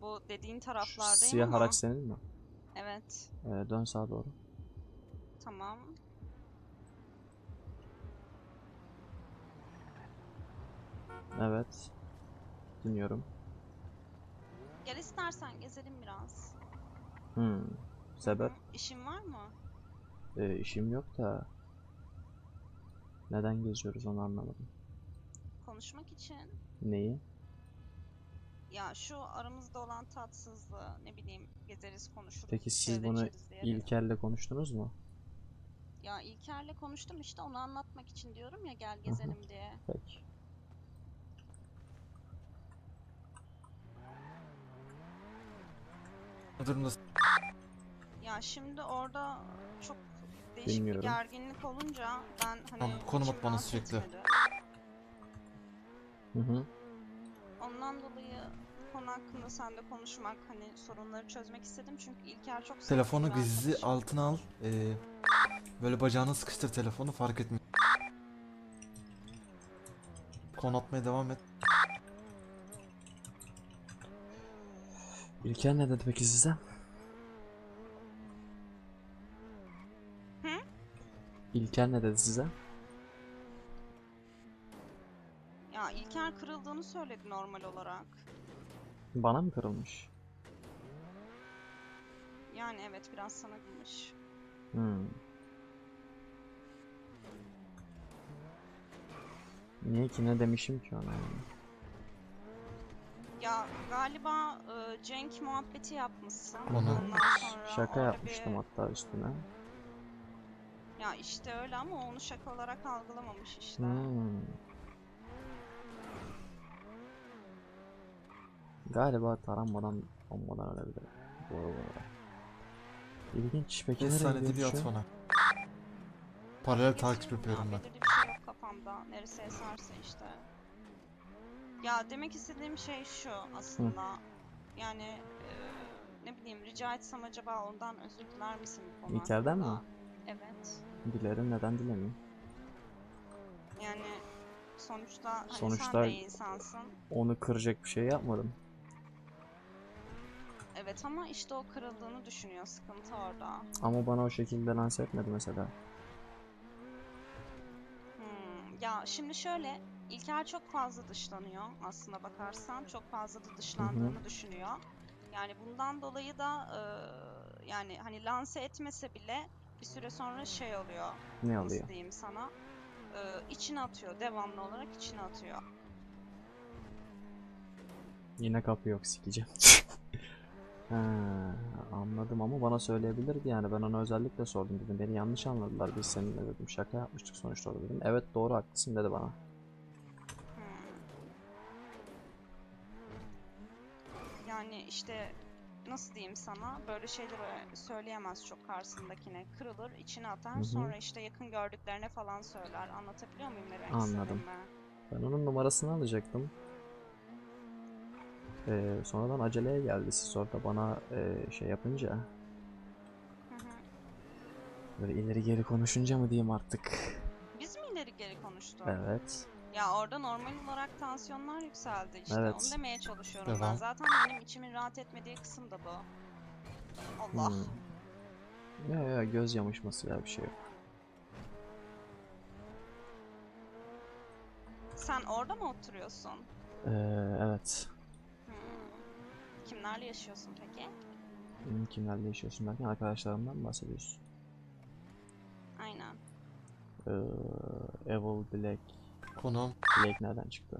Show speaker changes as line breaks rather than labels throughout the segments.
bu dediğin
Şu
taraflardayım
siyah
ama.
araç senin mi?
Evet.
Ee, dön sağa doğru.
Tamam.
Evet. Dinliyorum.
Gel istersen gezelim biraz.
Hmm.
Hı
Sebep?
hı. İşin var mı?
Ee, işim yok da. Neden geziyoruz onu anlamadım.
Konuşmak için.
Neyi?
Ya şu aramızda olan tatsızlığı ne bileyim gezeriz konuşuruz.
Peki siz bunu. İlker'le konuştunuz mu?
Ya İlker'le konuştum işte onu anlatmak için diyorum ya gel gezelim diye.
Peki.
Ne durumdasın?
Ya şimdi orada çok değişik
Bilmiyorum.
bir gerginlik olunca ben hani
Tamam, konum at bana sürekli.
etmedi.
Hı hı.
Ondan dolayı konu hakkında seninle konuşmak hani sorunları çözmek istedim çünkü İlker çok
Telefonu gizli altına al. Ee, böyle bacağına sıkıştır telefonu fark etmiyor. Konu atmaya devam et.
İlker ne dedi peki size?
Hı?
İlker ne dedi size?
Ya İlker kırıldığını söyledi normal olarak.
Bana mı kırılmış?
Yani evet biraz sana gülmüş.
Hmm. Niye ki ne demişim ki ona yani?
Ya galiba e, Cenk muhabbeti yapmışsın. Sonra
Şaka yapmıştım
bir-
hatta üstüne.
Ya işte öyle ama onu şaka olarak algılamamış işte.
Hmm. Galiba taranmadan olmadan ölebilir. Doğru bu arada. İlginç. Peki
5
nereye
saniyede bir at bana. Paralel takip
ya,
yapıyorum ben.
Belirli bir şey yok kafamda. Neresi eserse işte. Ya demek istediğim şey şu aslında. Yani e, ne bileyim rica etsem acaba ondan özür diler misin bu konu
İlker'den mi?
Evet.
Dilerim neden dilemeyeyim.
Yani sonuçta hani sen de insansın.
Onu kıracak bir şey yapmadım.
Evet ama işte o kırıldığını düşünüyor. Sıkıntı orada.
Ama bana o şekilde lanse etmedi mesela.
Hmm, Ya şimdi şöyle İlker çok fazla dışlanıyor aslına bakarsan çok fazla da dışlandığını düşünüyor. Yani bundan dolayı da e, yani hani lanse etmese bile bir süre sonra şey oluyor.
Ne alıyor?
diyeyim sana? E, içine atıyor. Devamlı olarak içine atıyor.
Yine kapı yok sikeceğim. Ha, anladım ama bana söyleyebilirdi yani. Ben ona özellikle sordum dedim. Beni yanlış anladılar. Biz seninle dedim şaka yapmıştık sonuçta orada dedim. Evet doğru haklısın dedi bana.
Yani işte nasıl diyeyim sana? Böyle şeyleri söyleyemez çok karşısındakine. Kırılır içine atar.
Hı hı.
sonra işte yakın gördüklerine falan söyler. Anlatabiliyor muyum ne demek
Anladım. ben onun numarasını alacaktım Ee, sonradan aceleye geldi siz orada bana e, şey yapınca
Hı hı.
böyle ileri geri konuşunca mı diyeyim artık
Biz mi ileri geri konuştuk?
evet
Ya orada normal olarak tansiyonlar yükseldi işte
Evet.
onu demeye çalışıyorum ben
Devam.
zaten benim içimin rahat etmediği kısım da bu. Allah.
Hmm. ya ya göz yamışması ya bir şey yok
Sen orada mı oturuyorsun?
Ee, evet.
Kimlerle yaşıyorsun peki?
Hmm, kimlerle yaşıyorsun derken arkadaşlarımdan mı bahsediyorsun
Aynen.
Ee, Evil Black
Konum.
Blake nereden çıktı?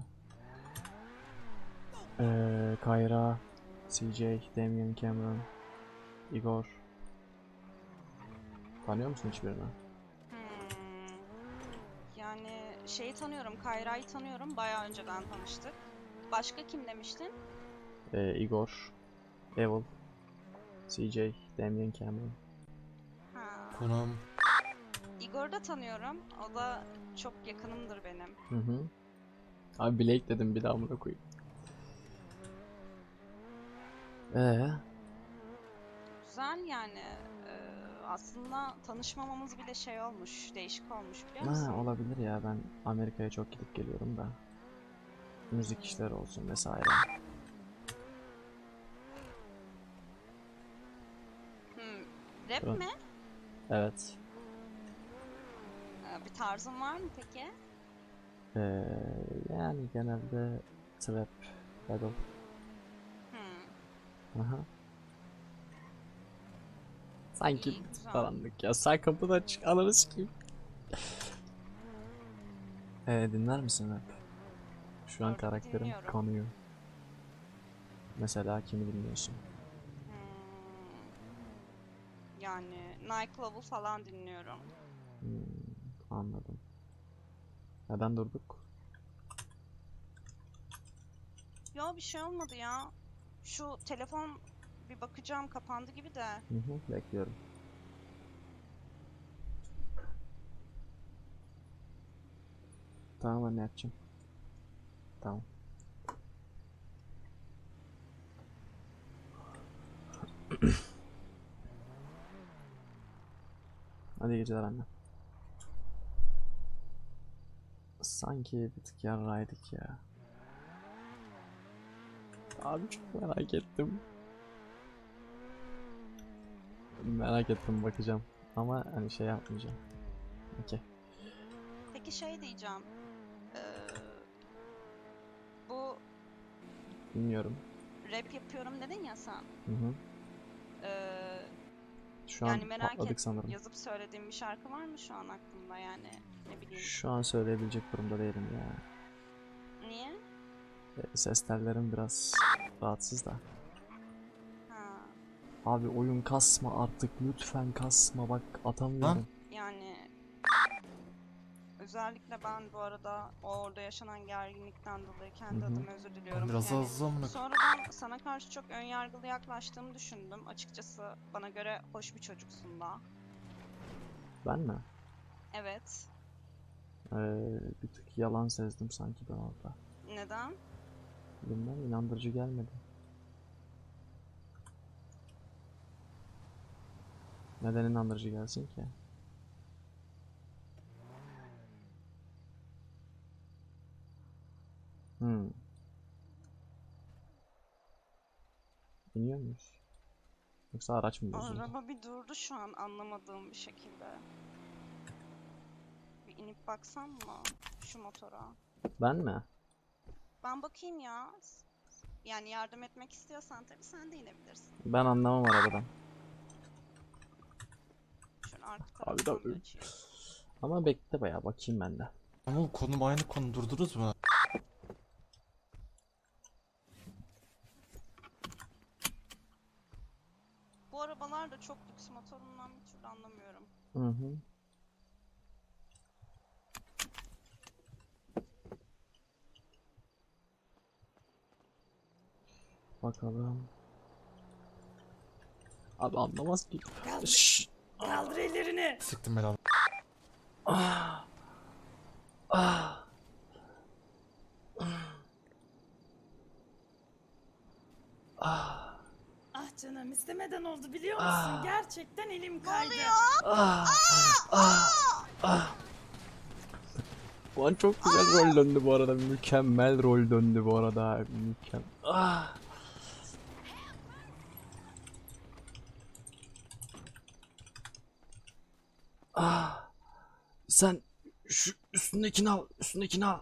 Ee, Kayra, CJ, Damian Cameron, Igor. Tanıyor musun hiçbirini?
Hmm. Yani şeyi tanıyorum, Kayra'yı tanıyorum. Bayağı önceden tanıştık. Başka kim demiştin?
Ee, Igor, Evil, CJ, Damian Cameron.
Ha.
Konum.
Igor'u da tanıyorum. O da çok yakınımdır benim.
Hı hı. Abi Blake dedim bir daha amına koyayım. Ee,
Güzel yani. Ee, aslında tanışmamamız bile şey olmuş, değişik olmuş biliyor
ha,
musun?
olabilir ya ben Amerika'ya çok gidip geliyorum da. Müzik işleri olsun vesaire.
Rap
Evet.
mi?
Evet.
Ee, bir tarzın var mı peki?
Ee, yani genelde trap, battle.
Hmm.
Aha. Sanki
İyi, güzel.
falanlık ya. Sen kapıdan çık ananı sikeyim. Ee, dinler misin rap? Şu an karakterim
dinliyorum.
kanıyor. Mesela kimi dinliyorsun?
Yani Nike Love'u falan dinliyorum.
Hmm, anladım. Neden durduk?
Yo bir şey olmadı ya. Şu telefon bir bakacağım kapandı gibi de.
Hı hı, bekliyorum. Tamam anne yapacağım. Tamam. Hadi iyi geceler anne. Sanki bir tık yarraydık ya. Abi çok merak ettim. Merak ettim bakacağım. Ama hani şey yapmayacağım. Okey.
Peki şey diyeceğim. Ee, bu
Bilmiyorum.
rap yapıyorum dedin ya sen.
Hı hı.
Ee,
Şu
yani
an
merak
patladık
et
sanırım.
yazıp söylediğim bir şarkı var mı şu an aklında yani ne bileyim.
Şu an söyleyebilecek durumda değilim ya.
Niye?
E, Ses tellerim biraz rahatsız da.
Ha.
Abi oyun kasma artık lütfen kasma bak atamıyorum.
Yani özellikle ben bu arada o orada yaşanan gerginlikten dolayı kendi
Hı hı.
adıma özür diliyorum.
Ben biraz
Yani
amına
Sonradan sana karşı çok önyargılı yaklaştığımı düşündüm. Açıkçası bana göre hoş bir çocuksun da.
Ben mi?
Evet.
Ee, bir tık yalan sezdim sanki ben orada.
Neden?
Bilmem inandırıcı gelmedi. Neden inandırıcı gelsin ki? Hmm. İniyor muyuz? Yoksa araç mı bozuldu?
Araba bir durdu şu an anlamadığım bir şekilde. Bir inip baksam mı şu motora?
Ben mi?
Ben bakayım ya. Yani yardım etmek istiyorsan tabii sen de inebilirsin.
Ben anlamam arabadan.
Şöyle arka
Abi
açayım.
Ama bekle bayağı bakayım ben de.
Ama konum aynı konu durdunuz mu?
Arabalar da çok lüks motorundan bir türlü anlamıyorum.
Hı hı. Bakalım. Abi anlamaz ki. Şşş.
Kaldır ellerini.
Sıktım belanı.
Ah. Ah. Ah.
Ah canım istemeden oldu biliyor musun?
Ah.
Gerçekten elim kaydı.
Ah. Ah. Ah. Ulan çok güzel rol döndü bu arada. Mükemmel rol döndü bu arada. Mükemmel. Ah. Ah. Sen şu üstündekini al. Üstündekini al.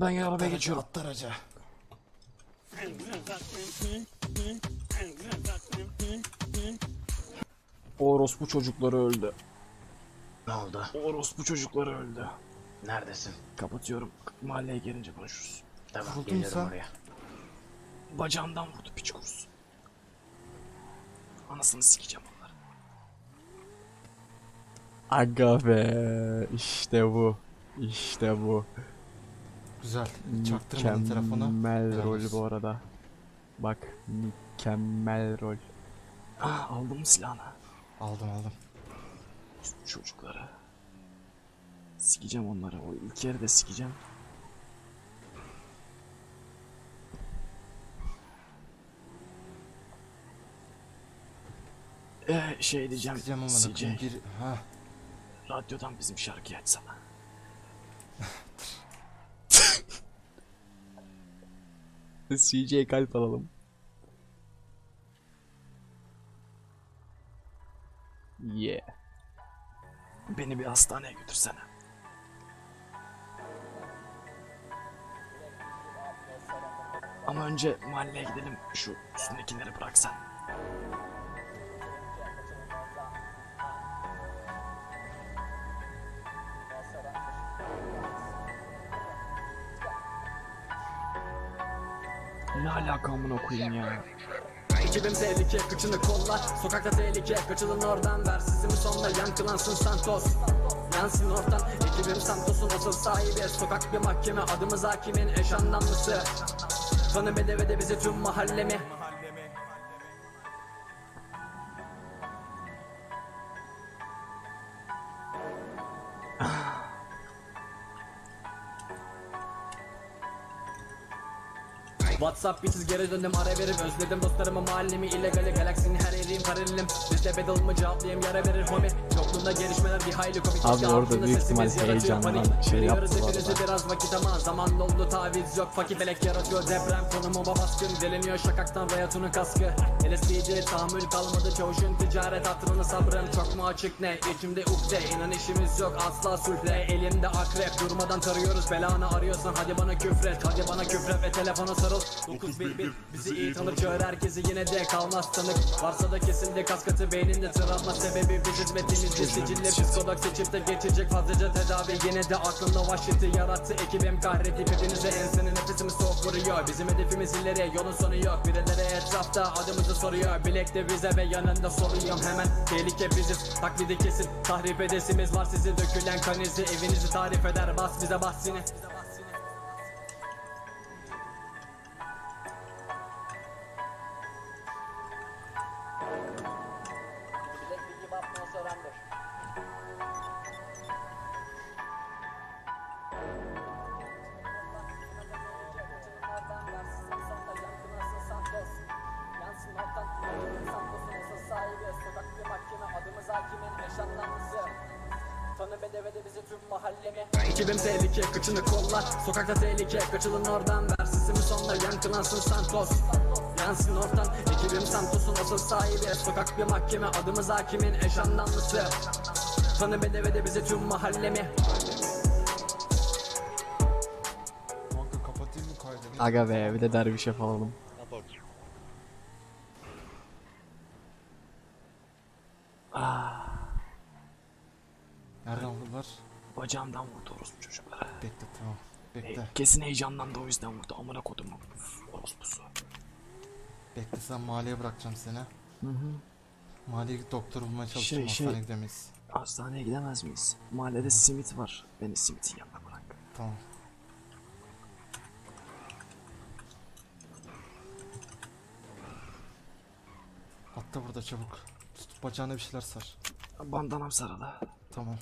Ben gel arabaya geçiyorum.
Atlar araca.
Orospu çocukları öldü.
Ne oldu?
Orospu çocukları öldü.
Neredesin?
Kapatıyorum. Mahalleye gelince konuşuruz.
Tamam
Vuruldun
geliyorum
sen.
oraya.
Bacağımdan vurdu piç kurusu. Anasını sikeceğim onları. Aga be. İşte bu. İşte bu.
Güzel. Çaktırmadın telefonu.
Mükemmel rol bu arada. Bak mükemmel rol. Ah, aldım mı silahını?
Aldım aldım.
Şu çocukları. Sikeceğim onları. O ilk yeri de sikeceğim. Ee, şey diyeceğim.
Sıkacağım amına
CJ.
Bir... Ha.
radyodan bizim şarkıyı açsana. CJ kalp alalım. Yeah. Beni bir hastaneye götürsene. Ama önce mahalleye gidelim. Şu üstündekileri bıraksan. Ne alaka amına koyayım ya?
Ekibim tehlike, kıçını kolla. Sokakta tehlike, kaçılın oradan. Versizimi sonla yankılansın Santos. Yansın ortam, ekibim Santos'un asıl sahibi. Sokak bir mahkeme, adımız hakimin eş anlamlısı. Tanı bedevede bizi tüm mahallemi Whatsapp bitsiz geri döndüm ara verip özledim dostlarımı mahallemi illegali galaksinin her yeriyim paralelim Bizde battle mı cevaplayayım yara verir homie. Yokluğunda gelişmeler bir hayli komik.
Abi orada büyük ihtimal heyecandan şey yaptı arada.
biraz vakit ama zaman doldu taviz yok. Fakir felek yaratıyor deprem konumu baskın Deliniyor. Şakaktan Rayatun'un kaskı LSPC tahammül kalmadı çavuşun ticaret hatırını sabrım. Çok mu açık? Ne? İçimde ukde inan işimiz yok asla sulhle Elimde akrep durmadan tarıyoruz. Belanı arıyorsan hadi bana küfret. Hadi bana küfret ve telefona sarıl. 911 bizi iyi tanır çağır. Herkesi yine de kalmaz tanık. Varsa da kesildi kaskatı beyninde travma sebebi biz hizmetimizde sicille psikolog seçip de geçecek fazlaca tedavi. Yine de aklımda vahşeti yarattı. Ekibim kahredip hepinize ensene nefesimi soğuk vuruyor. Bizim hedefimiz ileri yolun sonu yok. Birileri etrafta adımızı soruyor. Bilekte vize ve yanında soluyorum hemen. Tehlike biziz taklidi kesin. Tahrip edesimiz var sizi dökülen kan izi evinizi tarif eder bas bize bahsini Ekibim tehlike, kıçını kolla. Sokakta tehlike, kaçılın oradan. Versizimi sonla yankılansın Santos. Yansın ortam, ekibim Santos'un asıl sahibi. Sokak bir mahkeme, adımız hakimin eş anlamlısı Tanı bedevede bizi tüm mahallemi.
Kanka kapatayım mı kaydını?
Aga be bir de dervişe falalım.
Nereden vurdular?
Bacağımdan vurdu orospu çocuklara.
Bekle tamam. Bekle.
Kesin heyecanlandı o yüzden vurdu. Amına kodum orospusu.
Bekle sen mahalleye bırakacağım seni.
Hı hı.
Mahalleye git doktor bulmaya çalışacağım.
şey-
Hastaneye gidemeyiz.
Hastaneye gidemez miyiz? Mahallede simit var. Beni simitin yanına bırak.
Tamam. Atla burada çabuk. Tut bacağına bir şeyler sar.
Bandanam sarılı.
Tamam.